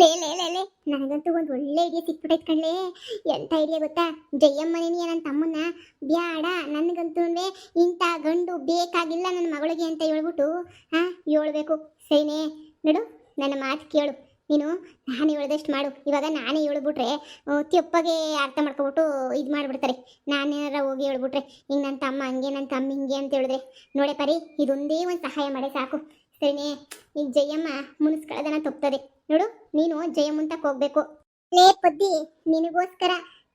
ಲೇ ಲೇ ಲೇ ಲೇ, ನನಗಂತೂ ಒಂದು ಒಳ್ಳೆ ಐಡಿಯಾ ಸಿಕ್ಬಿಟ್ಟೈತ್ ಕಣ್ಲೇ ಎಂತ ಐಡಿಯಾ ಗೊತ್ತಾ? ಜಯಮ್ಮನೇನಿಯ ನನ್ನ ತಮ್ಮನ್ನ? ಬ್ಯಾಡ ನನಗಂತೂ ಇಂಥ ಗಂಡು ಬೇಕಾಗಿಲ್ಲ ನನ್ನ ಮಗಳಿಗೆ ಅಂತ ಹೇಳ್ಬಿಟ್ಟು, ಹಾ, ಹೇಳ್ಬೇಕು. ಸರಿನೇ ನೋಡು, ನನ್ನ ಮಾತು ಕೇಳು. ನೀನು, ನಾನು ಹೇಳ್ದಷ್ಟು ಮಾಡು. ಇವಾಗ ನಾನೇ ಹೇಳ್ಬಿಟ್ರೆ ತೆಪ್ಪಗೆ ಅರ್ಥ ಮಾಡ್ಕೊಬಿಟ್ಟು ಇದು ಮಾಡಿಬಿಡ್ತಾರೆ. ನಾನೇನಾರ ಹೋಗಿ ಹೇಳ್ಬಿಟ್ರೆ, ಹಿಂಗೆ ನನ್ನ ತಮ್ಮ ಹಂಗೆ ನನ್ನ ತಮ್ಮ ಹಿಂಗೆ ಅಂತ ಹೇಳಿದ್ರೆ, ನೋಡೆ ಪರಿ, ಇದೊಂದೇ ಒಂದು ಸಹಾಯ ಮಾಡಿ ಸಾಕು. ಸರಿನೇ ಈಗ ಜಯಮ್ಮ ಮುನಿಸ್ಕೊಳ್ಳೋದನ್ನ ತಪ್ತದೆ. ನೋಡು, ನೀನು ಜಯಮುಂತಕ್ಕೆ ಹೋಗ್ಬೇಕು. ಲೇ ಪದ್ದಿ, ನಿನಗೋಸ್ಕರ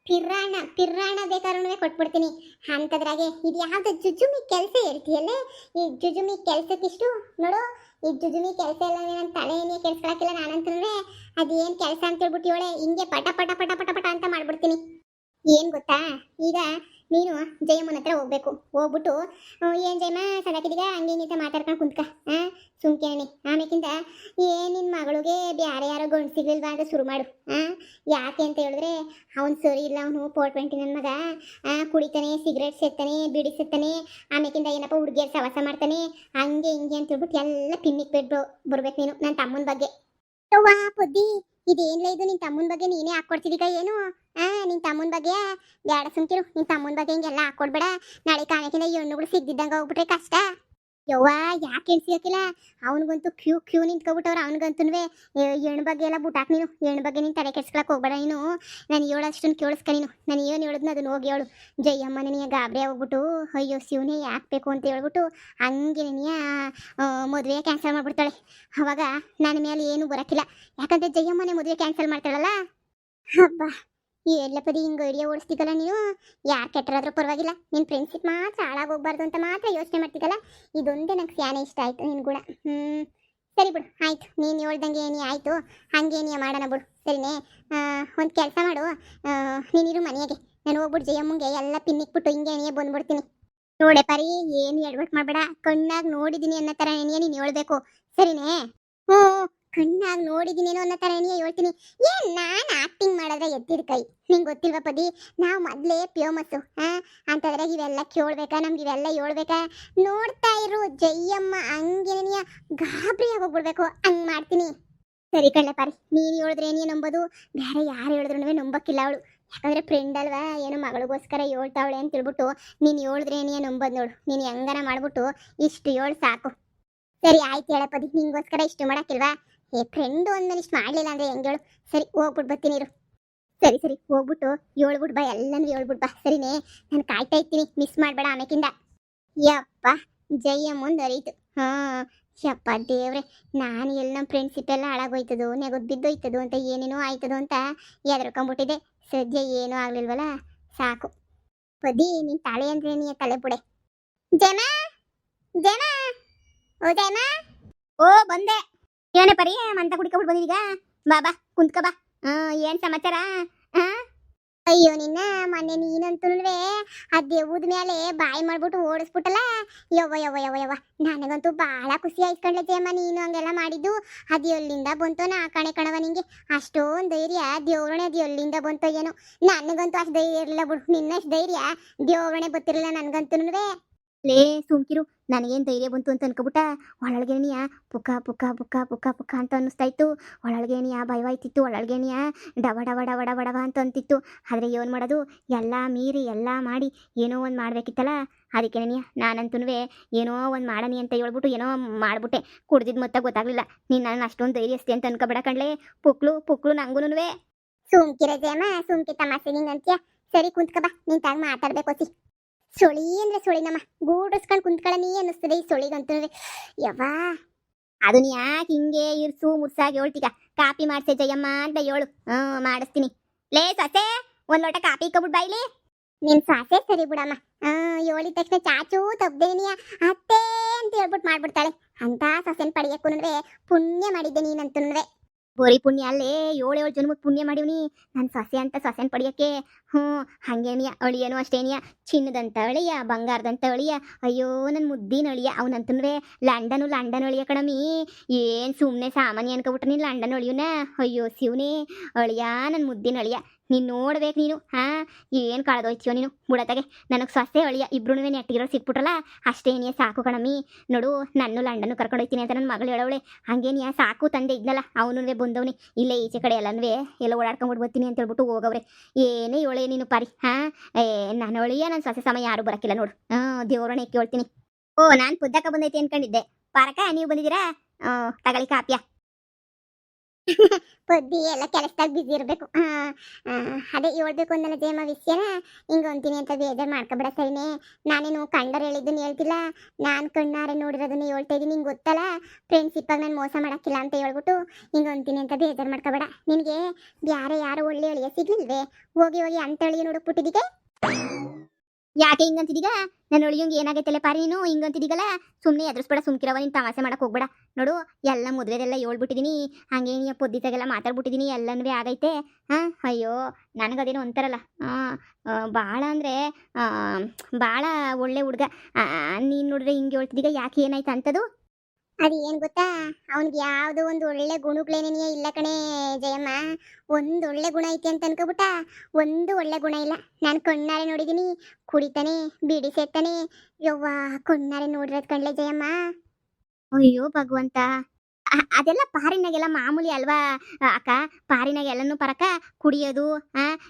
ಪಿರಾಣ ಪಿರಾಣ ಬೇಕಾದ್ರೂ ಕೊಟ್ಬಿಡ್ತೀನಿ. ಅಂಥದ್ರಾಗೆ ಇದು ಯಾವ್ದು ಜುಜುಮಿ ಕೆಲಸ ಹೇಳ್ತೀಯಲ್ಲೇ ಈ ಜುಜುಮಿ ಕೆಲಸಕ್ಕಿಷ್ಟು, ನೋಡು, ಈ ಜುಜುಮಿ ಕೆಲಸ ಎಲ್ಲ ನನ್ನ ತಲೆ ಏನೇ ಕೆಲ್ಸ್ಕೊಳಕ್ಕಿಲ್ಲ ನಾನಂತಂದ್ರೆ ಅದೇನು ಕೆಲಸ ಅಂತ ಹೇಳ್ಬಿಟ್ಟು ಇವಳೆ ಹಿಂಗೆ ಪಟ ಪಟ ಪಟ ಪಟ ಪಟ ಅಂತ ಮಾಡ್ಬಿಡ್ತೀನಿ. ಏನು ಗೊತ್ತಾ? ಈಗ ನೀನು ಜಯಮ್ಮನ ಹತ್ರ ಹೋಗ್ಬೇಕು. ಹೋಗ್ಬಿಟ್ಟು ಏನು ಜಯಮ್ಮ ಸದಾಕಿದೀಗ ಹಂಗೆ ನಿಂತ ಮಾತಾಡ್ಕೊಂಡು ಕುಂತ್ಕ. ಹಾಂ ಸುಮ್ಕೇನಿ ಆಮೇಕಿಂತ ಏನ್ ನಿನ್ನ ಮಗಳಿಗೆ ಬ್ಯಾರೆ ಯಾರೋ ಗಂಡು ಸಿಗ್ಲಿಲ್ವಾ ಅಂತ ಶುರು ಮಾಡು. ಹಾಂ ಯಾಕೆ ಅಂತ ಹೇಳಿದ್ರೆ, ಅವ್ನು ಸರಿ ಇಲ್ಲ, ಅವನು ಫೋರ್ ಟ್ವೆಂಟಿ ನನ್ನ ಮಗ ಕುಡಿತಾನೆ, ಸಿಗರೇಟ್ ಸೇರ್ತಾನೆ ಬಿಡಿ ಸೇರ್ತಾನೆ ಆಮೇಕಿಂದ ಏನಪ್ಪ ಹುಡುಗಿಯರು ಸವಾಸ ಮಾಡ್ತಾನೆ, ಹಂಗೆ ಹಿಂಗೆ ಅಂತ ಹೇಳ್ಬಿಟ್ಟು ಎಲ್ಲ ಪಿನ್ನಿಕ್ ಬಿಟ್ಟು ಬರ್ಬೇಕು ನೀನು ನನ್ನ ತಮ್ಮನ ಬಗ್ಗೆ. ಪುದ್ದಿ ಇದೇನ್ಲ ಇದು? ನಿನ್ ತಮ್ಮನ ಬಗ್ಗೆ ನೀನೇ ಹಾಕೊಡ್ತಿದೀಗ ಏನು? ಆ, ನಿನ್ ತಮ್ಮನ ಬಗ್ಗೆ? ಬ್ಯಾಡ ಸುಮ್ಕಿರು. ನಿನ್ ತಮ್ಮನ ಬಗ್ಗೆ ಹಿಂಗೆಲ್ಲ ಹಾಕೊಡ್ಬೇಡ. ನಾಳೆ ಕಾಣಕ್ಕಿಂತ ಹಣ್ಣುಗಳು ಸಿಗ್ದಿದ್ದಂಗೆ ಹೋಗ್ಬಿಟ್ರೆ ಕಷ್ಟ. ಯವ್ವ, ಯಾಕೆ ಎಣ್ಸಿಯಕಿಲ್ಲ ಅವನಿಗಂತೂ ಕ್ಯೂ ಕ್ಯೂ ನಿಂತ್ಕೊಬಿಟ್ಟವ್ರ ಅವನಿಗಂತೂ ಹೆಣ್ಣು ಬಗ್ಗೆ ಎಲ್ಲ ಬುಟಾಕ್ ನೀನು ಹೆಣ್ಣು ಬಗ್ಗೆ ನೀನು ತಲೆ ಕೆಡ್ಸ್ಕೊಳಕ್ ಹೋಗ್ಬೇಡ ನೀನು. ನಾನು ಹೇಳೋಷ್ಟನ್ನು ಕೇಳಿಸ್ಕ ನೀನು. ನಾನು ಏನು ಹೇಳಿದ್ನ ಅದನ್ನ ಹೋಗಿ ಹೇಳು. ಜಯಮ್ಮ ನನಗೆ ಗಾಬರಿ ಹೋಗ್ಬಿಟ್ಟು ಅಯ್ಯೋ ಶಿವನೇ ಯಾಕೆ ಬೇಕು ಅಂತ ಹೇಳ್ಬಿಟ್ಟು, ಹಂಗೆ ನೀ ಮದುವೆ ಕ್ಯಾನ್ಸಲ್ ಮಾಡಿಬಿಡ್ತಾಳೆ. ಅವಾಗ ನನ್ನ ಮೇಲೆ ಏನು ಬರೋಕ್ಕಿಲ್ಲ ಯಾಕಂದ್ರೆ ಜಯಮ್ಮನೇ ಮದುವೆ ಕ್ಯಾನ್ಸಲ್ ಮಾಡ್ತಾಳಲ್ಲ? ಹಬ್ಬ ಎಲ್ಲ ಪದಿ ಹಿಂಗೆ ಐಡಿಯಾ ಓಡಿಸ್ತಿದ್ದಲ್ಲ ನೀನು? ಯಾರು ಕೆಟ್ಟರಾದ್ರೂ ಪರವಾಗಿಲ್ಲ. ನಿನ್ನ ಫ್ರೆಂಡ್ಶಿಪ್ ಮಾತ್ರ ಹಾಳಾಗೋಗ್ಬಾರ್ದು ಅಂತ ಮಾತ್ರ ಯೋಚನೆ ಮಾಡ್ತಿದ್ದಲ್ಲ? ಇದೊಂದೇ ನಂಗೆ ಸ್ಯಾನೆ ಇಷ್ಟ ಆಯ್ತು ನಿನ್ ಕೂಡ. ಹ್ಞೂ ಸರಿ ಬಿಡು, ಆಯ್ತು. ನೀನು ಹೇಳ್ದಂಗೆ ಏನೇ ಆಯಿತು? ಹಂಗೆ ಏನಿಯ ಮಾಡೋಣ ಬಿಡು. ಸರಿನೇ? ಒಂದು ಕೆಲಸ ಮಾಡು. ನೀನಿರು ಮನೆಯಾಗೆ ನಾನು ಹೋಗ್ಬಿಟ್ಟು ಜಯಮ್ಮಂಗೆ ಎಲ್ಲ ಪಿನ್ನಿಕ್ಬಿಟ್ಟು ಹಿಂಗೆ ಏನೇ ಬಂದ್ಬಿಡ್ತೀನಿ. ನೋಡೆ ಪರಿ, ಏನು ಎಡ್ವಟ್ ಮಾಡಬೇಡ. ಕಣ್ಣಾಗಿ ನೋಡಿದ್ದೀನಿ ಅನ್ನೋ ಥರ ಏನೇ ನೀನು ಹೇಳ್ಬೇಕು. ಸರಿನೇ? ಹ್ಞೂ ಕಣ್ಣಾಗಿ ನೋಡಿದೀನೇನೋ ಅನ್ನೋ ಥರನೇ ಹೇಳ್ತೀನಿ. ಏನ್ ನಾನು ಆಕ್ಟಿಂಗ್ ಮಾಡಿದ್ರೆ ಎದ್ದಿದ ಕೈ? ನಿಂಗೆ ಗೊತ್ತಿಲ್ವ ಪದಿ? ನಾವು ಮೊದಲೇ ಪ್ಯೋಮಸ್ಸು ಹಾಂ ಅಂತಂದ್ರೆ ಇವೆಲ್ಲ ಕೇಳ್ಬೇಕಾ? ನಮ್ಗೆ ಇವೆಲ್ಲ ಹೇಳ್ಬೇಕಾ? ನೋಡ್ತಾ ಇರು ಜಯ್ಯಮ್ಮ ಹಂಗೇನಿಯ? ಗಾಬರಿ ಆಗೋಗ್ಬಿಡ್ಬೇಕು. ಹಂಗ್ ಮಾಡ್ತೀನಿ. ಸರಿ ಕಣ್ಣ ಪಾರಿ, ನೀನು ಹೇಳಿದ್ರೆ ಏನೇ ನಂಬೋದು? ಬೇರೆ ಯಾರು ಹೇಳಿದ್ರು ನಂಬಕ್ಕಿಲ್ಲ ಅವಳು. ಯಾಕಂದ್ರೆ ಫ್ರೆಂಡ್ ಅಲ್ವಾ? ಏನೋ ಮಗಳಿಗೋಸ್ಕರ ಹೇಳ್ತಾವಳೆ ಅಂತ ಹೇಳ್ಬಿಟ್ಟು ನೀನು ಹೇಳಿದ್ರೆ ಏನೇ ನಂಬೋದು ನೋಡು. ನೀನು ಹೆಂಗಾರ ಮಾಡ್ಬಿಟ್ಟು ಇಷ್ಟು ಹೇಳು ಸಾಕು. ಸರಿ, ಆಯ್ತು ಹೇಳಪ್ಪದಿ ನಿಂಗೋಸ್ಕರ ಇಷ್ಟು ಮಾಡಕ್ಕಿಲ್ವಾ? ಏ ಫ್ರೆಂಡು ಅಂದ್ಮೇಲೆ ಇಷ್ಟು ಮಾಡಲಿಲ್ಲ ಅಂದ್ರೆ ಹೆಂಗ್ ಹೇಳು? ಸರಿ ಹೋಗ್ಬಿಟ್ಟು ಬರ್ತೀನಿ ಇರು. ಸರಿ ಸರಿ, ಹೋಗ್ಬಿಟ್ಟು ಹೇಳ್ಬಿಟ್ಟು ಬಾ, ಎಲ್ಲನೂ ಹೇಳ್ಬಿಟ್ಟು ಬಾ. ಸರಿನೇ, ನಾನು ಕಾಯ್ತಾ ಇರ್ತೀನಿ ಮಿಸ್ ಮಾಡಬೇಡ ಆಮೇಕಿಂದ. ಯಪ್ಪ ಜಯ್ಯ ಮುಂದರಿತು ಹಾ, ಯಪ್ಪ ದೇವ್ರೆ, ನಾನು ಎಲ್ಲಿ ನಮ್ಮ ಫ್ರೆಂಡ್ಸಿಪ್ ಎಲ್ಲ ಹಾಳಾಗೋಯ್ತದೋ, ನೆಗೋದ್ ಬಿದ್ದೋಯ್ತದೋ ಅಂತ ಏನೇನೋ ಆಯ್ತದೋ ಅಂತ ಎದ್ರಕೊಂಬಿಟ್ಟಿದೆ ಸದ್ಯ ಏನೂ ಆಗ್ಲಿಲ್ವಲ್ಲ ಸಾಕು. ಪದಿ ನೀನ್ ತಾಳೆ ಅಂದ್ರೆ ನೀ ತಲೆ ಬುಡೆ ಜನ ಜನ ಓ ಜನ ಓ ಬಂದೆ. ಏನೇ ಪರಿ, ಮಂತ ಕುಡಿಕೊಬಿಟ್ಟು ಬಂದಿದೀಗ? ಬಾ ಬಾ, ಕುಂತ್ಕ ಬಾ. ಏನ್ ಸಮಾಚಾರ? ಅಯ್ಯೋ, ನಿನ್ನ ಮೊನ್ನೆ ನೀನಂತೂ ಆ ದೇವದ ಮೇಲೆ ಬಾಯಿ ಮಾಡ್ಬಿಟ್ಟು ಓಡಿಸ್ಬಿಟ್ಟಲ್ಲ? ಯವ್ವ ಯವ್ವ ಯವ್ವ ಯವ್ವ, ನನಗಂತೂ ಭಾಳ ಖುಷಿ ಆಯ್ತು ಜಯಮ್ಮ ನೀನು ಹಂಗೆಲ್ಲ ಮಾಡಿದ್ದು. ಅದು ಎಲ್ಲಿಂದ ಬಂತೋ ನಾ ಕಣೆ ಕಣವ ನಿಂಗೆ. ಅಷ್ಟೊಂದು ಧೈರ್ಯ ದೇವ್ರಣೆ ಅದು ಎಲ್ಲಿಂದ ಬಂತೋ ಏನೋ. ನನಗಂತೂ ಅಷ್ಟು ಧೈರ್ಯ ಇರಲಿಲ್ಲ ಬಿಡು. ನಿನ್ನಷ್ಟು ಧೈರ್ಯ ದೇವ್ರಣೆ ಗೊತ್ತಿರಲಿಲ್ಲ ನನಗಂತೂ ಲೇ ಸುಮ್ಕಿರು, ನನಗೇನು ಧೈರ್ಯ ಬಂತು ಅಂತ ಅನ್ಕೊಬಿಟ್ಟ ಒಳಗೇನಿಯ ಪುಕ್ಕ ಪುಕ್ಕ ಪುಕ್ಕ ಪುಕ್ಕ ಪುಕ್ಕ ಅಂತ ಅನ್ನಿಸ್ತಾ ಇತ್ತು ಒಳಗೇನಿಯ ಭಯವಾಯ್ತಿತ್ತು ಒಳಗೇನಿಯ ಡವ ಡವ ಡವ ಡವ ಡವ ಅಂತ ಅಂತಿತ್ತು. ಆದರೆ ಏನು ಮಾಡೋದು? ಎಲ್ಲ ಮೀರಿ ಎಲ್ಲ ಮಾಡಿ ಏನೋ ಒಂದು ಮಾಡಬೇಕಿತ್ತಲ್ಲ? ಅದಕ್ಕೆ ನನಿಯ ನಾನಂತೂ ಏನೋ ಒಂದು ಮಾಡನಿ ಅಂತ ಹೇಳ್ಬಿಟ್ಟು ಏನೋ ಮಾಡಿಬಿಟ್ಟೆ. ಕುಡ್ದಿದ್ದು ಮತ್ತೆ ಗೊತ್ತಾಗ್ಲಿಲ್ಲ. ನೀನು ನಾನು ಅಷ್ಟೊಂದು ಧೈರ್ಯಸ್ತಿ ಅಂತ ಅನ್ಕೊಬೇಡ ಕಣ್ಲೆ. ಪುಕ್ಳು ಪುಕ್ಳು ನಂಗೂನುವೆ ಸುಮ್ಕಿರಜಮ್ಮ ಸುಮ್ಕಿ ತಮಾಷೆ ನಿಂಗಂತ್ಯ ಸರಿ ಕುಂತ್ಕಬಾ ಬಾ ನಿನ್ ತಾಗ ಮಾತಾಡ್ಬೇಕು ಒಸಿ. ಸೊಳಿ ಅಂದ್ರೆ ಸೊಳಿ, ನಮ್ಮ ಗೂಡಿಸ್ಕೊಂಡು ಕುಂತ್ಕೊಳ್ಳ ನೀ ಅನ್ನಿಸ್ತದೆ ಈ ಸೊಳಿಗಂತೂ. ಯವ್ವಾ ಅದನ್ನ ಯಾಕೆ ಹಿಂಗೆ ಇರ್ಸು ಮುರ್ಸಾಗಿ ಹೇಳ್ತೀಗ ಕಾಪಿ ಮಾಡ್ಸೆ ಜಯಮ್ಮ ಅಂತ ಹೇಳು. ಹ್ಞೂ, ಮಾಡಿಸ್ತೀನಿ. ಲೇ ಸೊಸೆ, ಒಂದ್ ಲೋಟ ಕಾಪಿ ಇಕ್ಕಬಿಟ್ ಬಾಯ್ಲಿ ನಿನ್ ಸಾಸೆ ಸರಿ ಬಿಡಮ್ಮ. ಆ ಹೇಳಿದ ತಕ್ಷಣ ಚಾಚು ತಬ್ದೇನಿಯ ಅತ್ತೆ ಅಂತ ಹೇಳ್ಬಿಟ್ಟು ಮಾಡ್ಬಿಡ್ತಾಳೆ. ಅಂತ ಸೊಸೆನ್ ಪಡೆಯಕ್ಕೂ ಪುಣ್ಯ ಮಾಡಿದ್ದೆ ನೀನಂತೂನುವೆ ಬೋರಿ ಪುಣ್ಯ ಅಲ್ಲೇ ಏಳು ಏಳು ಜನ್ಮಕ್ಕೆ ಪುಣ್ಯ ಮಾಡಿವ್ನಿ. ನನ್ನ ಸೊಸೆ ಅಂತ ಸೊಸೆನ ಪಡೆಯೋಕ್ಕೆ, ಹ್ಞೂ, ಹಂಗೇನಿಯ, ಅಳಿಯನು ಅಷ್ಟೇನಿಯ. ಚಿನ್ನದಂತ ಅಳಿಯ, ಬಂಗಾರದಂತ ಅಳಿಯ. ಅಯ್ಯೋ ನನ್ನ ಮುದ್ದಿನ ಅಳಿಯ. ಅವನಂತಂದ್ರೆ ಲಂಡನು ಲಂಡನ್ ಅಳಿಯ ಕಣಮಿ. ಏನು ಸುಮ್ಮನೆ ಸಾಮಾನ್ಯ ಅನ್ಕೊಬಿಟ್ರೆ ನೀನು ಲಂಡನ್ ಅಳಿಯುನ? ಅಯ್ಯೋ, ಶಿವನೇ, ಅಳಿಯ ನನ್ನ ಮುದ್ದಿನ ಅಳಿಯ. ನೀನು ನೋಡ್ಬೇಕು ನೀನು. ಹಾಂ, ಏನು ಕಳೆದೋಯ್ತೀಯೋ ನೀನು. ಬುಡತಗೆ, ನನಗೆ ಸೊಸೆ ಅಳಿಯ ಇಬ್ರು ನೆಟ್ಟಿಗಿರೋ ಸಿಕ್ಬಿಟ್ರಲ್ಲ, ಅಷ್ಟೇ ನೀ ಸಾಕು ಕಣಮ್ಮಿ. ನೋಡು, ನನ್ನ ಲಂಡನ್ನು ಕರ್ಕೊಂಡು ಹೋಗ್ತೀನಿ ಅಂತ ನನ್ನ ಮಗಳು ಹೇಳೋಳೆ ನೀ ಸಾಕು ತಂದೆ ಇದ್ನಲ್ಲ ಅವನು ಬಂದವನಿ. ಇಲ್ಲೇ ಈಚೆ ಕಡೆ ಎಲ್ಲನೂ ಎಲ್ಲ ಓಡಾಡ್ಕೊಂಡ್ಬಿಟ್ಟು ಬರ್ತೀನಿ ಅಂತ ಹೇಳ್ಬಿಟ್ಟು ಹೋಗವ್ರೆ. ಏನೇ ಇವಳೆ ನೀನು ಪಾರಿ, ಹಾಂ? ಏ ನಾನು ಅಳಿಯ ನನ್ನ ಸೊಸೆ ಸಮಯ ಯಾರು ಬರಕ್ಕಿಲ್ಲ ನೋಡು. ಹಾಂ, ದೇವ್ರನ್ನ ಹೇಳ್ತೀನಿ. ಓ, ನಾನು ಪುದ್ದಕ್ಕ ಬಂದೈತಿ ಅನ್ಕೊಂಡಿದ್ದೆ. ಪಾರಕ ನೀವು ಬಂದಿದ್ದೀರಾ? ಹ್ಞೂ ತಗೊಳ್ಳಿ ಕಾಪ್ಯ. ಬುದ್ಧಿ ಎಲ್ಲ ಕೆಲಸದಾಗ ಬಿಸಿ ಇರಬೇಕು. ಅದೇ ಹೇಳ್ಬೇಕು ಅಂದಲ್ಲ ಜಯಮ್ಮ ವಿಷಯನ, ಹಿಂಗೆ ಅಂತೀನಿ ಅಂತ ಬೇಜಾರು ಮಾಡ್ಕೊಬೇಡ ಸರಿನೇ ನಾನೇನು ಕಂಡರ್ ಹೇಳಿದ್ದನ್ನು ಹೇಳ್ತಿಲ್ಲ. ನಾನು ಕಣ್ಣಾರೆ ನೋಡಿರೋದನ್ನ ಹೇಳ್ತಾ ಇದ್ದೀನಿ ನಿಂಗೆ ಗೊತ್ತಲ್ಲ? ಫ್ರೆಂಡ್ಸಿಪ್ಪಾಗ ನಾನು ಮೋಸ ಮಾಡೋಕ್ಕಿಲ್ಲ ಅಂತ ಹೇಳ್ಬಿಟ್ಟು ಹಿಂಗೆ ಅಂತೀನಿ ಅಂತ ಬೇಜಾರು ಮಾಡ್ಕೋಬೇಡ. ನಿನಗೆ ಬ್ಯಾರೆ ಯಾರು ಒಳ್ಳೆ ಅಳಿಯ ಸಿಗ್ಲಿಲ್ವೇ? ಹೋಗಿ ಹೋಗಿ ಅಂತ ಅಳಿಯ ನೋಡಕ್ಬಿಟ್ಟಿದ್ದೀಗೆ ಯಾಕೆ ಹಿಂಗಂತಿದೀಗ? ನನ್ನ ಒಳಿಯಂಗೆ ಏನಾಗೈತಲ್ಲ ಪಾರಿ ನೀನು? ಹಿಂಗಂತಿದೀಗಲ್ಲ ಸುಮ್ಮನೆ ಎದುರಿಸ್ಬೇಡ ಸುಮ್ಕಿರವ ನೀನು ತಮಾಷೆ ಮಾಡಕ್ಕೆ ಹೋಗ್ಬೇಡ. ನೋಡು, ಎಲ್ಲ ಮದುವೆದೆಲ್ಲ ಹೇಳ್ಬಿಟ್ಟಿದೀನಿ. ಹಂಗೆ ನೀ ಪೊದ್ದಿತಾಗೆಲ್ಲ ಮಾತಾಡ್ಬಿಟ್ಟಿದೀನಿ, ಎಲ್ಲನೂ ಆಗೈತೆ. ಹಾಂ, ಅಯ್ಯೋ, ನನಗದೇನೋ ಅಂತಾರಲ್ಲ ಭಾಳ ಅಂದರೆ ಭಾಳ ಒಳ್ಳೆ ಹುಡುಗ. ನೀನು ನೋಡಿದ್ರೆ ಹಿಂಗೆ ಹೇಳ್ತಿದ್ದೀಗ ಯಾಕೆ ಏನಾಯ್ತು ಅಂತದು ಅದು ಏನು ಗೊತ್ತಾ? ಅವನಿಗೆ ಯಾವುದೋ ಒಂದು ಒಳ್ಳೆ ಗುಣಗಳೇನೇ ಇಲ್ಲ ಕಣೆ ಜಯಮ್ಮ. ಒಂದು ಒಳ್ಳೆ ಗುಣ ಐತೆ ಅಂತ ಅನ್ಕೋಬಿಟ್ಟ ಒಂದು ಒಳ್ಳೆ ಗುಣ ಇಲ್ಲ. ನಾನು ಕಣ್ಣಾರೆ ನೋಡಿದ್ದೀನಿ ಕುಡಿತಾನೆ, ಬೀಡಿ ಸೇರ್ತಾನೆ ಯವ್ವ, ಕಣ್ಣಾರೆ ನೋಡಿರೋದು ಕಣ್ಲೆ ಜಯಮ್ಮ. ಅಯ್ಯೋ ಭಗವಂತ. ಅದೆಲ್ಲ ಪಾರಿನಾಗೆಲ್ಲ ಮಾಮೂಲಿ ಅಲ್ವಾ ಅಕ್ಕ? ಪಾರಿನಾಗ ಎಲ್ಲನೂ ಪರಕ, ಕುಡಿಯೋದು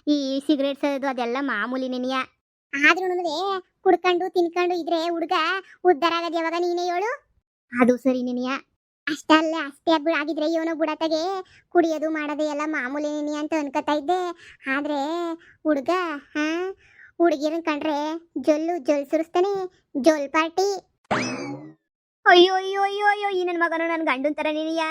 ಈ ಸಿಗರೇಟ್ ಅದು ಅದೆಲ್ಲ ಮಾಮೂಲಿ ನೆನೆಯ ಆದ್ರೂ ಕುಡ್ಕೊಂಡು, ತಿನ್ಕೊಂಡು ಇದ್ರೆ ಹುಡುಗ ಉದ್ದಾರ ಆಗದ್ ಯಾವಾಗ ನೀನೇ ಹೇಳು? ಅದು ಸರಿ ನಿನಿಯ. ಅಷ್ಟಲ್ಲ, ಅಷ್ಟೇ ಆಗಿದ್ರೆ ಇವನು ಬುಡತಗೆ ಕುಡಿಯೋದು ಮಾಡೋದು ಎಲ್ಲ ಮಾಮೂಲಿ ನಿನಿ ಅಂತ ಅನ್ಕೋತಾ ಇದ್ದೆ. ಆದ್ರೆ ಹುಡುಗ, ಹಾ? ಹುಡುಗಿರನ್ ಕಂಡ್ರೆ ಜೊಲ್ಲು ಜೊಲ್ ಸುರಿಸ್ತಾನೆ. ಜೊಲ್ ಪಾರ್ಟಿ ಅಯ್ಯೋ ಅಯ್ಯೋ ಅಯ್ಯೋ ಅಯ್ಯೋ, ಈ ನನ್ನ ಮಗನು ನನ್ನ ಗಂಡನ ತರ ನೀನಿಯ.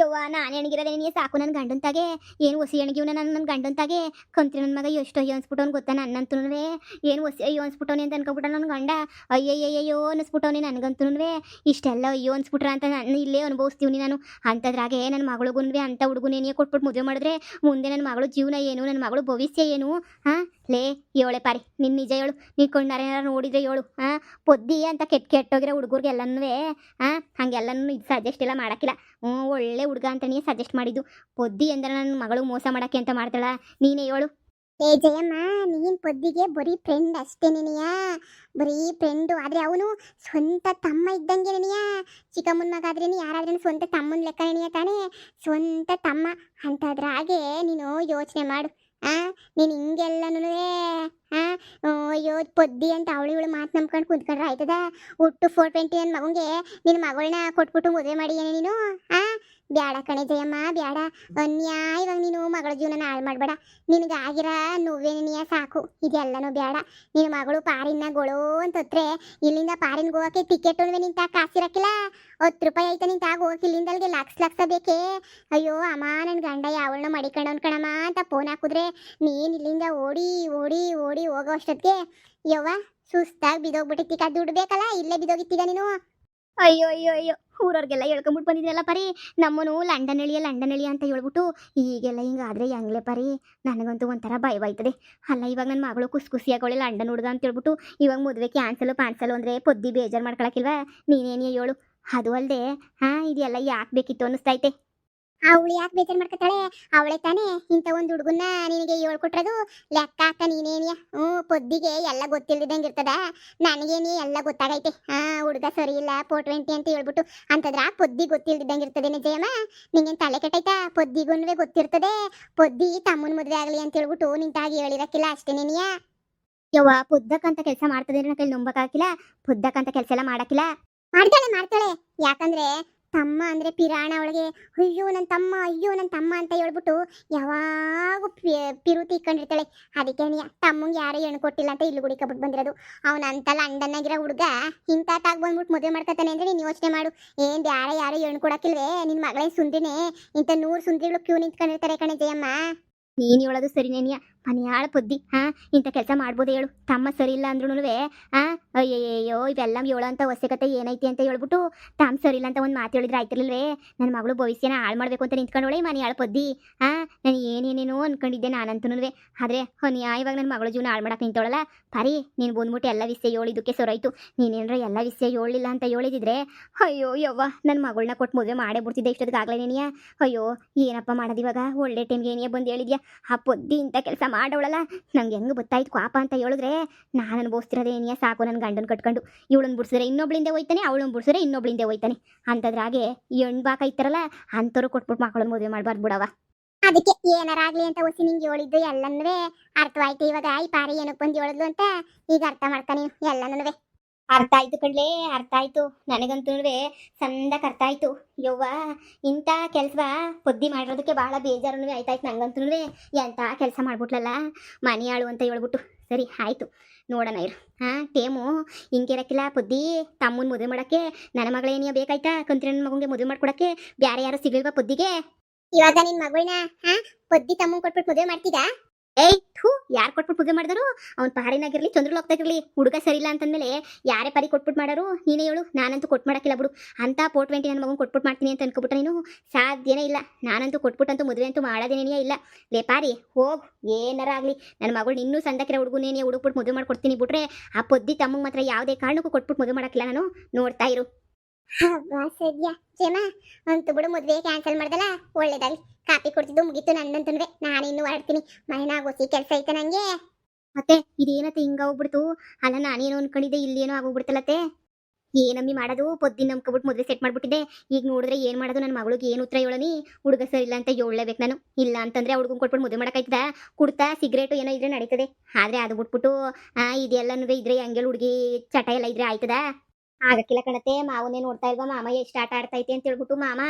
ಯವ್ವ, ನಾನು ಎಣಗಿರೋದೇ ನೀನಿಯ. ಸಾಕು ನನ್ನ ಗಂಡನ್ ತಾಗೆ. ಏನು ಹೊಸಿ ಹೆಣ್ಗಿವ್ನ ನನ್ನ ನನ್ನ ಗಂಡನ್ ತಾಗೆ? ಕಂತ್ರಿ ನನ್ನ ಮಗ ಎಷ್ಟು ಅಯ್ಯೋ ಅನ್ಸ್ಬಿಟ್ಟವ್ನು ಗೊತ್ತಾ ನನ್ನಂತೂನುವೆ ಏನು ಹೊಸಿ ಅಯ್ಯೋ ಅನ್ಸ್ಬಿಟ್ಟವನಿ ಅಂತ ಅನ್ಕೊಬಿಟ್ಟ ನನ್ನ ಗಂಡ? ಅಯ್ಯಯ್ಯಯ್ಯೋ ಅನ್ಸ್ಬಿಟ್ಟವನಿ ನನಗಂತೂನುವೆ. ಇಷ್ಟೆಲ್ಲ ಅಯ್ಯೋ ಅನ್ಸ್ಬಿಟ್ರ ಅಂತ ನಾನು ಇಲ್ಲೇ ಅನುಭವಿಸ್ತೀವಿ ನಾನು. ಅಂಥದ್ರಾಗೆ ನನ್ನ ಮಗಳಿಗುನ್ವೆ, ಅಂಥ ಹುಡುಗನೇನಿಯೇ ಕೊಟ್ಬಿಟ್ಟು ಮದುವೆ ಮಾಡಿದ್ರೆ ಮುಂದೆ ನನ್ನ ಮಗಳು ಜೀವನ ಏನು ನನ್ನ ಮಗಳು ಭವಿಷ್ಯ ಏನು? ಹಾಂ? ಲೇ, ಏಳೆ ಪಾರಿ ನಿನ್ನ ನಿಜ ಹೇಳು, ನೀ ಕಣ್ಣಾರೇನಾರ ನೋಡಿದ್ರೆ ಏಳು ಹಾಂ ಪೊದ್ದಿ ಅಂತ ಕೆಟ್ಟ ಕೆಟ್ಟೋಗಿರೋ ಹುಡುಗರಿಗೆ ಎಲ್ಲನೂ ಹಾಂ ಹಾಗೆಲ್ಲನೂ ಇದು ಸಜೆಸ್ಟ್ ಎಲ್ಲ ಮಾಡೋಕ್ಕಿಲ್ಲ. ಹ್ಞೂ, ಒಳ್ಳೆ ಹುಡುಗ ಅಂತ ನೀ ಸಜೆಸ್ಟ್ ಮಾಡಿದ್ದು. ಪೊದ್ದಿ ಅಂದ್ರೆ ನನ್ನ ಮಗಳು ಮೋಸ ಮಾಡೋಕ್ಕೆ ಅಂತ ಮಾಡ್ತಾಳ. ನೀನೇ ಹೇಳು. ಏ, ಜಯಮ್ಮ, ನೀನು ಪೊದ್ದಿಗೆ ಬರೀ ಫ್ರೆಂಡ್ ಅಷ್ಟೇ ನೆನೆಯ. ಬರೀ ಫ್ರೆಂಡು ಆದರೆ ಅವನು ಸ್ವಂತ ತಮ್ಮ ಇದ್ದಂಗೆ ನೆನೆಯ. ಚಿಕ್ಕಮ್ಮನ ಮಗ ಆದ್ರೆ ಯಾರಾದ್ರೂ ಸ್ವಂತ ತಮ್ಮನ ಲೆಕ್ಕ ನೆನೆಯ ತಾನೇ. ಸ್ವಂತ ತಮ್ಮ ಅಂತದ್ರಾಗೆ ನೀನು ಯೋಚನೆ ಮಾಡು. ನೀನು ಹಿಂಗೆಲ್ಲನೂ ಅಯ್ಯೋ, ಪೊದ್ದಿ ಅಂತ ಅವಳು ಇವಳು ಮಾತು ನಂಬ್ಕೊಂಡು ಕುಂತ್ಕೊಂಡ್ರೆ ಆಯ್ತದ? ಒಟ್ಟು ಫೋರ್ ಟ್ವೆಂಟಿ ನನ್ನ ಮಗಂಗೆ ನಿನ್ನ ಮಗಳನ್ನ ಕೊಟ್ಬಿಟ್ಟು ಮದುವೆ ಮಾಡಿಯೇನೆ ನೀನು, ಆ? ಬ್ಯಾಡ ಕಣೆ ಜಯಮ್ಮ, ಬ್ಯಾಡ. ಅನ್ಯಾಯವಾಗಿ ನೀನು ಮಗಳ ಜೀವನ ಹಾಳು ಮಾಡಬೇಡ. ನಿನಗಾಗಿರ ನೋವೇನಿಯ ಸಾಕು. ಇದೆಲ್ಲನೂ ಬ್ಯಾಡ. ನಿನ್ನ ಮಗಳು ಪಾರಿನ ಗೊಳೋ ಅಂತತ್ರೆ ಇಲ್ಲಿಂದ ಪಾರಿನ ಗೋವಾಕೆ ಟಿಕೆಟ್ ನಿಂತ ಕಾಸಿರಕ್ಕಿಲ್ಲ ಹತ್ತು ರೂಪಾಯಿ ಐತೆ ನಿಂತ ಹೋಗಕ್ಕೆ ಇಲ್ಲಿಂದ ಅಲ್ಲಿಗೆ ಲಕ್ಷ ಲಕ್ಷ ಬೇಕೇ. ಅಯ್ಯೋ, ಅಮ್ಮ ನನ್ನ ಗಂಡ ಯಾವಳನ್ನ ಮಡಿಕೊಂಡವನ್ ಕಣಮ್ಮ ಅಂತ ಫೋನ್ ಹಾಕಿದ್ರೆ ನೀನು ಇಲ್ಲಿಂದ ಓಡಿ ಓಡಿ ಓಡಿ ಹೋಗೋ ಅಷ್ಟೊತ್ತಿಗೆ ಯವ್ವ, ಸುಸ್ತಾಗಿ ಬಿದೋಗ್ಬಿಟ್ಟಿತ್ತೀಗ ದುಡ್ಡು ಬೇಕಲ್ಲ, ಇಲ್ಲೇ ಬಿದೋಗಿತ್ತೀಗ ನೀನು. ಅಯ್ಯೋ ಅಯ್ಯೋ ಅಯ್ಯೋ. ಊರವ್ರಿಗೆಲ್ಲ ಹೇಳ್ಕೊಂಬಿಟ್ಟು ಬಂದಿದ್ರಲ್ಲ ಪರಿ. ನಮ್ಮನು ಲಂಡನ್ ಎಳಿಯ ಲಂಡನ್ ಎಳಿಯ ಅಂತ ಹೇಳ್ಬಿಟ್ಟು ಈಗೆಲ್ಲ ಹಿಂಗಾದ್ರೆ ಹೆಂಗ್ಲೆ ಪರಿ? ನನಗಂತೂ ಒಂಥರ ಭಯವಾಯ್ತದೆ. ಅಲ್ಲ, ಇವಾಗ ನನ್ನ ಮಗಳು ಖುಷಿ ಖುಷಿಯಾಗೋಳೆ ಲಂಡನ್ ಹುಡುಗ ಅಂತ ಹೇಳ್ಬಿಟ್ಟು ಇವಾಗ ಮದುವೆ ಕ್ಯಾನ್ಸಲು ಪಾನ್ಸಲು ಅಂದರೆ ಪೊದ್ದಿ ಬೇಜಾರು ಮಾಡ್ಕೊಳಕ್ಕಿಲ್ವಾ? ನೀನೇನೇ ಹೇಳು. ಅದು ಅಲ್ಲದೆ ಹಾಂ, ಇದೆಲ್ಲ ಯಾಕೆ ಬೇಕಿತ್ತು ಅನ್ನಿಸ್ತೈತೆ ಅವಳು ಯಾಕೆ ಬೇಜಾರು ಮಾಡ್ಕೊತಾಳೆ? ಅವಳೆ ತಾನೇ. ಇಂಥ ಒಂದು ಹುಡುಗನ್ನ ನಿನಗೆ ಹೇಳ್ಕೊಟ್ರದು ಲೆಕ್ಕ ಹಾಕ ನೀನೇನಿಯ? ಹ್ಞೂ, ಪೊದ್ದಿಗೆ ಎಲ್ಲ ಗೊತ್ತಿಲ್ಲದಂಗೆ ಇರ್ತದ. ನನಗೇನಿ ಎಲ್ಲ ಗೊತ್ತಾಗೈತೆ. ಹಾ, ಹುಡುಗ ಸರಿ ಇಲ್ಲ ಪೋಟ್ವೆಂಟಿ ಟ್ವೆಂಟಿ ಅಂತ ಹೇಳ್ಬಿಟ್ಟು ಅಂತದ್ರ ಪೊದ್ದಿ ಗೊತ್ತಿಲ್ಲದಂಗೆ ಇರ್ತದೇನೆ ಜಯಮ್ಮ ನಿಂಗೇನು ತಲೆ ಕೆಟ್ಟೈತಾ? ಪೊದ್ದಿಗೂ ಗೊತ್ತಿರ್ತದೆ. ಪೊದ್ದಿ ತಮ್ಮನ ಮದುವೆ ಆಗಲಿ ಅಂತ ಹೇಳ್ಬಿಟ್ಟು ನಿಂತಾಗಿ ಹೇಳಿರಕ್ಕಿಲ್ಲ ಅಷ್ಟೇ ನೀನಿಯ? ಯವ್ವ, ಪುದ್ದಕ್ಕಂತ ಕೆಲಸ ಮಾಡ್ತದೆ ನನ್ನ ಕೈಲಿ ಪುದ್ದಕ್ಕಂತ ಕೆಲಸ ಎಲ್ಲ ಮಾಡಕ್ಕಿಲ್ಲ. ಮಾಡ್ತಾಳೆ ಮಾಡ್ತಾಳೆ. ಯಾಕಂದ್ರೆ ತಮ್ಮ ಅಂದ್ರೆ ಪಿರಾಣ ಅವಳಿಗೆ ಅಯ್ಯೋ ನನ್ನ ತಮ್ಮ, ಅಯ್ಯೋ ನನ್ನ ತಮ್ಮ ಅಂತ ಹೇಳ್ಬಿಟ್ಟು ಯಾವಾಗೂ ಪಿರುತಿ ಇಕ್ಕೊಂಡಿರ್ತಾಳೆ ಅದಕ್ಕೆ ನೀ ತಮ್ಮಂಗೆ ಯಾರು ಹೆಣ್ಣು ಕೊಟ್ಟಿಲ್ಲ ಅಂತ ಇಲ್ಲಿ ಹುಡುಕಬಿಟ್ಟು ಬಂದಿರೋದು. ಅವನಂತ ಅಂತಲ್ಲ ಆಗಿರೋ ಹುಡುಗ ಇಂಥ ತಾಗ ಬಂದ್ಬಿಟ್ಟು ಮದುವೆ ಮಾಡ್ಕೊತಾನೆ ಅಂದ್ರೆ ನೀನು ಯೋಚನೆ ಮಾಡು. ಏನ್ ಯಾರ ಯಾರು ಹೆಣ್ಣು ಕೊಡೋಕ್ಕಿಲ್ವೇ? ನಿನ್ನ ಮಗಳೇ ಸುಂದ್ರಿನೇ ಇಂಥ ನೂರು ಸುಂದ್ರಿಗಳು ಕ್ಯೂ ನಿಂತ್ಕೊಂಡಿರ್ತಾರೆ ಕಣೆ ಜಯಮ್ಮ. ನೀನು ಹೇಳೋದು ಸರಿನೇನಿಯ ಮನೆಯಾಳ ಬುದ್ಧಿ, ಹಾ? ಇಂಥ ಕೆಲಸ ಮಾಡ್ಬೋದು ಹೇಳು. ತಮ್ಮ ಸರಿ ಇಲ್ಲ ಅಂದ್ರೂ ಹಾ ಅಯ್ಯಯ್ಯೋ ಇವೆಲ್ಲ ಅಂತ ಅವಶ್ಯಕತೆ ಏನೈತಿ ಅಂತ ಹೇಳ್ಬಿಟ್ಟು ತಮ್ಮ ಸರಿ ಇಲ್ಲ ಅಂತ ಒಂದು ಮಾತು ಹೇಳಿದ್ರೆ ಆಯ್ತಿರ್ಲಿಲ್ವೇ? ನನ್ನ ಮಗಳು ಭವಿಷ್ಯನ ಹಾಳು ಮಾಡಬೇಕು ಅಂತ ನಿಂತ್ಕೊಂಡೋಳೆ ಮನೆಯಾಳ ಬುದ್ಧಿ ಹಾ ನಾನು ಏನೇನೇನೋ ಅನ್ಕೊಂಡಿದ್ದೆ ನಾನಂತೂ ಆದರೆ ಇವಾಗ ನನ್ನ ಮಗಳ ಜೀವನ ಹಾಳು ಮಾಡಕ್ಕೆ ನಿಂತೋಳಲ್ಲ ಪರಿ, ನೀನು ಬಂದ್ಬಿಟ್ಟು ಎಲ್ಲ ವಿಷಯ ಹೇಳಿದ್ದಕ್ಕೆ ಸೊರೈತು. ನೀನೇನರ ಎಲ್ಲ ವಿಷಯ ಹೇಳಿಲ್ಲ ಅಂತ ಹೇಳಿದಿದ್ರೆ, ಅಯ್ಯೋ ಯವ್ವ ನನ್ನ ಮಗಳನ್ನ ಕೊಟ್ಟು ಮದುವೆ ಮಾಡೇ ಬಿಡ್ತಿದ್ದೆ ಇಷ್ಟೊತ್ತಿಗಾಗಲೇ ನೀನಿಯ. ಅಯ್ಯೋ, ಏನಪ್ಪ ಮಾಡೋದು ಇವಾಗ? ಒಳ್ಳೆ ಟೈಮ್ಗೆ ಏನಿಯ ಬಂದು ಹೇಳಿದ್ಯಾ? ಆ ಪೊದ್ದಿ ಇಂಥ ಕೆಲಸ ಮಾಡೋಳಲ್ಲ. ನಂಗೆ ಹೆಂಗೆ ಗೊತ್ತಾಯ್ತು ಪಾಪ ಅಂತ ಹೇಳಿದ್ರೆ, ನಾನು ಅನ್ಬೋಸ್ತಿರೋದೇ ಏನಿಯ? ಸಾಕು ನನ್ನ ಗಂಡನ ಕಟ್ಕೊಂಡು. ಇವಳನ್ನ ಬಿಡ್ಸಿದ್ರೆ ಇನ್ನೊಬ್ಳಿಂದೆ ಹೋಯ್ತಾನೆ ಅವಳನ್ನ ಬಿಡ್ಸಿದ್ರೆ ಇನ್ನೊಬ್ಳಿಂದೆ ಹೋಯ್ತಾನೆ. ಅಂಥದ್ರಾಗೆ ಹೆಣ್ಣು ಬಾಕ ಇತ್ತಾರಲ್ಲ ಅಂಥವ್ರು ಕೊಟ್ಬಿಟ್ಟು ಮಕ್ಕಳನ್ನ ಮದುವೆ ಮಾಡಬಾರ್ದು ಬಿಡವ ಅದಕ್ಕೆ ಏನಾರಾಗ್ಲಿ ಅಂತ ಒಸಿ ನಿಂಗೆ ಹೇಳಿದ್ದು ಎಲ್ಲನೂ ಅರ್ಥವಾಯ್ತು ಇವಾಗ. ಈ ಪಾರಿ ಏನಕ್ಕೆ ಬಂದು ಹೇಳಿದ್ಲು ಅಂತ ಈಗ ಅರ್ಥ ಮಾಡ್ಕ ನೀನು ಎಲ್ಲನೂ ಅರ್ಥ ಆಯ್ತು ಕಣ್ಲೇ, ಅರ್ಥ ಆಯ್ತು. ನನಗಂತೂ ಸಂದಕ್ಕೆ ಅರ್ಥ ಆಯ್ತು. ಯವ್ವ, ಇಂಥ ಕೆಲಸ ಪೊದ್ದಿ ಮಾಡಿರೋದಕ್ಕೆ ಭಾಳ ಬೇಜಾರು ಆಯ್ತಾಯ್ತು ನಂಗಂತೂ ಎಂಥ ಕೆಲಸ ಮಾಡ್ಬಿಟ್ಲಲ್ಲ? ಮನೆಯಾಳು ಅಂತ ಹೇಳ್ಬಿಟ್ಟು. ಸರಿ, ಆಯ್ತು. ನೋಡೋಣ ಇರು. ಹಾಂ ಟೇಮು ಹಿಂಗಿರಕ್ಕಿಲ್ಲ ಪುದ್ದಿ. ತಮ್ಮನ ಮದುವೆ ಮಾಡೋಕ್ಕೆ ನನ್ನ ಮಗಳೇನಿಯ ಬೇಕಾಯ್ತಾ? ಕಂತ್ರಿ ನನ್ನ ಮಗನಿಗೆ ಮದುವೆ ಮಾಡ್ಕೊಡಕ್ಕೆ ಬೇರೆ ಯಾರು ಸಿಗ್ಲಿಲ್ವಾ ಪೊದ್ದಿಗೆ? ಇವಾಗ ನಿನ್ನ ಮಗಳನ್ನ ಹಾ, ಪುದ್ದಿ ತಮ್ಮನ ಕೊಟ್ಬಿಟ್ಟು ಮದುವೆ ಮಾಡ್ತಿದ್ದ ಏಯ್, ಥೂ, ಯಾರು ಕೊಟ್ಬಿಟ್ಟು ಪೂಜೆ ಮಾಡಿದ್ರು? ಅವ್ನು ಪಾರಿನಾಗಿರ್ಲಿ ಚಂದ್ರಲ್ಲಿ ಹೋಗ್ತಾಗಿರ್ಲಿ ಹುಡುಗ ಸರಿ ಇಲ್ಲ ಅಂತಂದ್ಮೇಲೆ ಯಾರೇ ಪರಿ ಕೊಟ್ಬಿಟ್ಟು ಮಾಡೋರು, ನೀನೇ ಹೇಳು, ನಾನಂತೂ ಕೊಟ್ಟು ಮಾಡಕ್ಕಿಲ್ಲ ಬಿಡು. ಅಂತ ಫೋರ್ ಟ್ವೆಂಟಿ ನನ್ನ ಮಗನ ಕೊಟ್ಬಿಟ್ಟು ಮಾಡ್ತೀನಿ ಅಂತ ಅನ್ಕೊಬಿಟ್ಟು ನೀನು, ಸಾಧ್ಯನೇ ಇಲ್ಲ. ನಾನಂತೂ ಕೊಟ್ಬಿಟ್ಟಂತೂ ಮದುವೆ ಅಂತೂ ಮಾಡೋದೇನೇ ಇಲ್ಲ. ಲೇ, ಪಾರಿ, ಹೋಗ್, ಏನಾರ ಆಗಲಿ. ನನ್ನ ಮಗಳು ಇನ್ನೂ ಸಂದಕ್ಕಿರೋ ಹುಡುಗನೇನೇ ಹುಡುಗ್ಬಿಟ್ಟು ಮದುವೆ ಮಾಡ್ಕೊಡ್ತೀನಿ ಬಿಟ್ರೆ, ಆ ಪೊದ್ದಿ ತಮ್ಮಗೆ ಮಾತ್ರ ಯಾವುದೇ ಕಾರಣಕ್ಕೂ ಕೊಟ್ಬಿಟ್ಟು ಮದುವೆ ಮಾಡೋಕ್ಕಿಲ್ಲ ನಾನು. ನೋಡ್ತಾ ಇರು. ಸದ್ಯ ಜಮ, ಅಂತ ಬಿಡು, ಮದುವೆ ಕ್ಯಾನ್ಸಲ್ ಮಾಡ್ದಲ್ಲ, ಒಳ್ಳೇದಾಗ್ಲಿ. ಕಾಪಿ ಕೊಡ್ತಿದ್ದು ಮುಗೀತು ನನ್ನಂತನ್ವೆ. ನಾನಿನ್ನು ಹೊರಡ್ತೀನಿ. ಮೈನಾಗ ಒಸಿ ಕೆಲಸ ಐತೆ ನಂಗೆ. ಮತ್ತೆ ಇದೇನತ್ತೆ, ಹಿಂಗ ಹೋಗ್ಬಿಡ್ತು ಅಲ್ಲ, ನಾನೇನೋ ಅನ್ಕೊಂಡಿದ್ದೆ, ಇಲ್ಲೇನೋ ಆಗೋಗ್ಬಿಡ್ತಲತ್ತೆ ಏನಮ್ಮಿ ಮಾಡೋದು? ಪೊದ್ದಿನ ನಂಬ್ಕೊಬಿಟ್ಟು ಮದುವೆ ಸೆಟ್ ಮಾಡ್ಬಿಟ್ಟಿದ್ದೆ. ಈಗ ನೋಡಿದ್ರೆ ಏನು ಮಾಡೋದು? ನನ್ನ ಮಗಳಿಗೆ ಏನು ಉತ್ತರ ಹೇಳೋನಿ? ಹುಡುಗ ಸರ್ ಇಲ್ಲ ಅಂತ ಹೇಳಲೇಬೇಕು ನಾನು. ಇಲ್ಲ ಅಂತಂದ್ರೆ ಹುಡುಗನ್ ಕೊಟ್ಬಿಟ್ಟು ಮದುವೆ ಮಾಡೋಕ್ಕಾಯ್ತದ? ಕುಡ್ತಾ ಸಿಗರೇಟು ಏನೋ ಇದ್ರೆ ನಡೀತದೆ. ಆದರೆ ಅದು ಬಿಟ್ಬಿಟ್ಟು ಇದೆಲ್ಲನೂ ಇದ್ರೆ ಹಂಗೆ ಹುಡುಗಿ ಚಟ ಎಲ್ಲ ಇದ್ರೆ ಆಯ್ತದ? ಆಗಕ್ಕಿಲ್ಲ ಕಣತೆ ಮಾವನೇ ನೋಡ್ತಾ ಇಲ್ವಾ ಮಾಮ, ಎಷ್ಟು ಆಟ ಆಡ್ತೈತೆ ಅಂತ ಹೇಳ್ಬಿಟ್ಟು ಮಾಮ,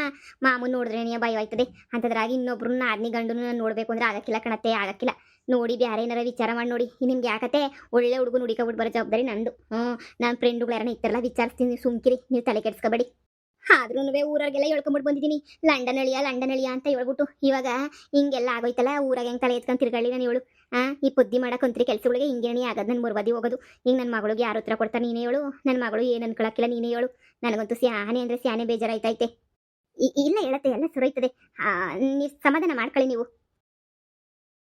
ಮಾಮನ್ ನೋಡಿದ್ರೆ ನೀ ಭಯ ಆಯ್ತದೆ? ಅಂತದ್ರಾಗಿ ಇನ್ನೊಬ್ರನ್ನ ನಾದ್ನಿ ಗಂಡು ನೋಡ್ಬೇಕು ಅಂದ್ರೆ ಆಗಕ್ಕಿಲ್ಲ ಕಣತೆ, ಆಗಕ್ಕಿಲ್ಲ. ನೋಡಿ ಬ್ಯಾರೆ ಏನಾರ ವಿಚಾರ ಮಾಡಿ ನೋಡಿ. ನಿಮ್ಗೆ ಯಾಕತೆ? ಒಳ್ಳೆ ಹುಡುಗನ ಹುಡುಕಬಿಟ್ಟು ಬರೋ ಜವಾಬ್ದಾರಿ ನಂದು. ಹ್ಞೂ ನನ್ನ ಫ್ರೆಂಡುಗಳು ಯಾರನ್ನ ಇತ್ತರಲ್ಲ ವಿಚಾರಿಸ್ತೀನಿ. ಸುಮ್ಕಿರಿ, ನೀವು ತಲೆ ಕೆಡ್ಸ್ಕೊಬೇಡಿ. ಆದ್ರೂ ಊರಾಗೆಲ್ಲ ಹೇಳ್ಕೊಂಬಿಟ್ಟು ಬಂದಿದ್ದೀನಿ. ಲಂಡನ್ ಅಳಿಯ ಲಂಡನ್ ಅಳಿಯ ಅಂತ ಹೇಳ್ಬಿಟ್ಟು ಇವಾಗ ಹಿಂಗೆಲ್ಲ ಆಗೋಯ್ತಲ್ಲ, ಊರಾಗ ಹೆಂಗೆ ತಲೆ ಎತ್ಕೊಂಡು ತಿರ್ಗಳಿ ನಾನು ಹೇಳು ಆ? ಈ ಪುದ್ದಿ ಮಾಡಕ್ಕಂತ್ರಿ ಕೆಲ್ಸಗಳಿಗೆ ಹಿಂಗೇಣಿ ಆಗೋದು ನನ್ನ ಮುರ್ವಾದಿ ಹೋಗೋದು. ಈಗ ನನ್ನ ಮಗಳಿಗೆ ಯಾರು ಉತ್ತರ ಕೊಡ್ತಾರೆ ನೀನೇ ಹೇಳು. ನನ್ನ ಮಗಳು ಏನು ಅನ್ಕೊಳಕ್ಕಿಲ್ಲ ನೀನೇ ಹೇಳು. ನನಗಂತೂ ಸ್ಯಾನೆ ಅಂದರೆ ಸ್ಯಾನೆ ಬೇಜಾರಾಯ್ತೈತೆ. ಇಲ್ಲ ಹೇಳತ್ತೆ, ಎಲ್ಲ ಸುರೈತದೆ ನೀವು ಸಮಾಧಾನ ಮಾಡ್ಕೊಳ್ಳಿ ನೀವು.